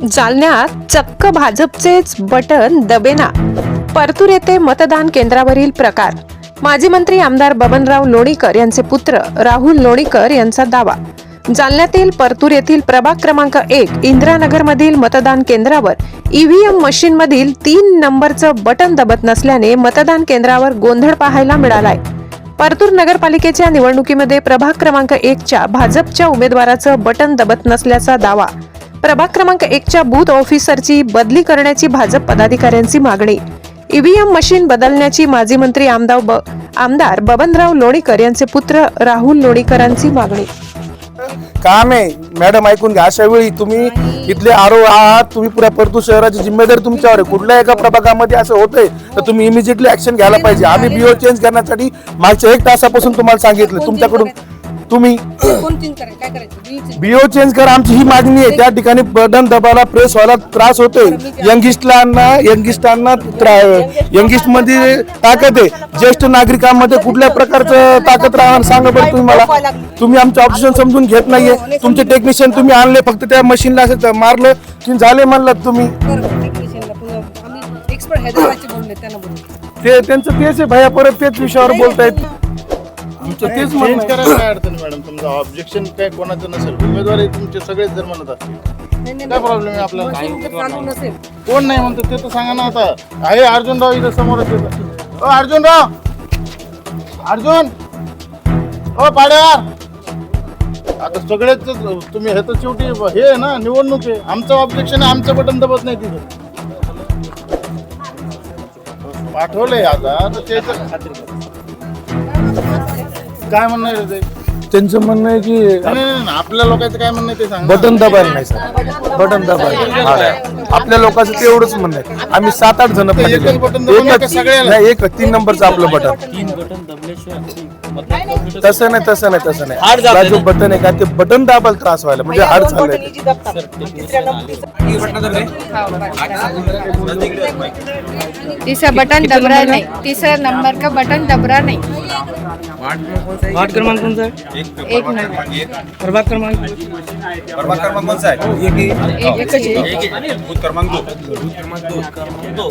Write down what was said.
जालन्यात चक्क भाजपचेच बटन दबेना. परतूर येथे मतदान केंद्रावरील प्रकार. माजी मंत्री आमदार बबनराव लोणीकर यांचे पुत्र राहुल लोणीकर यांचा दावा. जालन्यातील परतूर येथील प्रभाग क्रमांक एक इंदिरानगरमधील मतदान केंद्रावर ईव्हीएम मशीनमधील तीन नंबरचं बटन दबत नसल्याने मतदान केंद्रावर गोंधळ पाहायला मिळालाय. परतूर नगरपालिकेच्या निवडणुकीमध्ये प्रभाग क्रमांक एकच्या भाजपच्या उमेदवाराचं बटन दबत नसल्याचा दावा. प्रभाग क्रमांक एकच्या बूथ ऑफिसरची बदली करण्याची भाजप पदाधिकाऱ्यांची मागणी. ईव्हीएम मशीन बदलण्याची माजी मंत्री आमदार ब आमदार बबनराव लोणीकर यांचे पुत्र राहुल लोणीकरांची मागणी. काम आहे. मॅडम ऐकून घ्या. अशा वेळी तुम्ही इथले आरो आहात. तुम्ही पुऱ्या परतू शहराची जिम्मेदारी तुमच्यावर आहे. कुठल्या एका प्रभागामध्ये असं होतंय तर तुम्ही इमिजिएटली ऍक्शन घ्यायला पाहिजे. आम्ही बीओ चेंज करण्यासाठी मागच्या एक तासापासून तुम्हाला सांगितलं. तुमच्याकडून तुम्ही कोण चेंज करायचं काय करायचं? मी change- बीओ चेंज करा. आमची ही मागणी आहे. त्या ठिकाणी बटन दबाला प्रेस व्हायला त्रास होतोय. यंगिस्टलांना यंगिस्टांना यंगिस्टमध्ये ताकद आहे. ज्येष्ठ नागरिकांमध्ये कुठल्या प्रकारचं ताकद राहणार सांगा बरं तुम्ही मला. तुम्ही आमचं ऑप्शन समजून घेत नाहीये. तुमचे टेक्निशियन तुम्ही आणले फक्त त्या मशीनला असं मारलं. की झाले म्हणलात तुम्ही. एक्सपर्ट हैदराबादचे बोलले त्यांना बोलले ते त्यांचं तेच आहे भैया. परत तेच विषयावर बोलतायत. आमचं तेच चेंज म्हणणं आहे. करायला काय अडचण मॅडम तुमचं ऑब्जेक्शन काय कोणाचं नसेल? उमेदवारी तुमचे सगळेच जर म्हणत असतील. नाही, नाही, काय प्रॉब्लेम आहे आपल्याला? चालू नसेल. कोण नाही म्हणतो ते तर सांगा ना आता. आहे अर्जुनराव इथं समोरच येतं. ओ अर्जुनराव! अर्जुन! ओ पाड्यार आता सगळेच तुम्ही हे तर शेवटी हे आहे ना निवडणूक आहे. आमचं ऑब्जेक्शन आहे आमचं बटन दबत नाही तिथं. पाठवलंय आता तर त्याचं काय म्हणणं आहे रे ते? त्यांचं म्हणणं आहे की नाही, नाही, नाही, आपल्या लोकांचं काय म्हणणं आहे ते सांगा बटन दबायला नाही सर. बटन दबायला आपल्या लोकांचं तेवढंच म्हणणं आहे. आम्ही सात आठ जण ते एकच सगळ्याला? नाही एक तीन नंबरचं आपलं बटन. तसं नाही तसं नाही तसं नाही. आपला जो बटन आहे का ते बटन दाबायला त्रास व्हायला म्हणजे हार्ड चाललंय तीसरा बटन दबरा नहीं. तीसरा नंबर का बटन दबरा नहीं. वार्ड क्रमांक कौन सा है एक प्रभाग क्रमांक प्रभाग क्रमांक कोणचा आहे? एक बूथ क्रमांक दो क्रमांक दो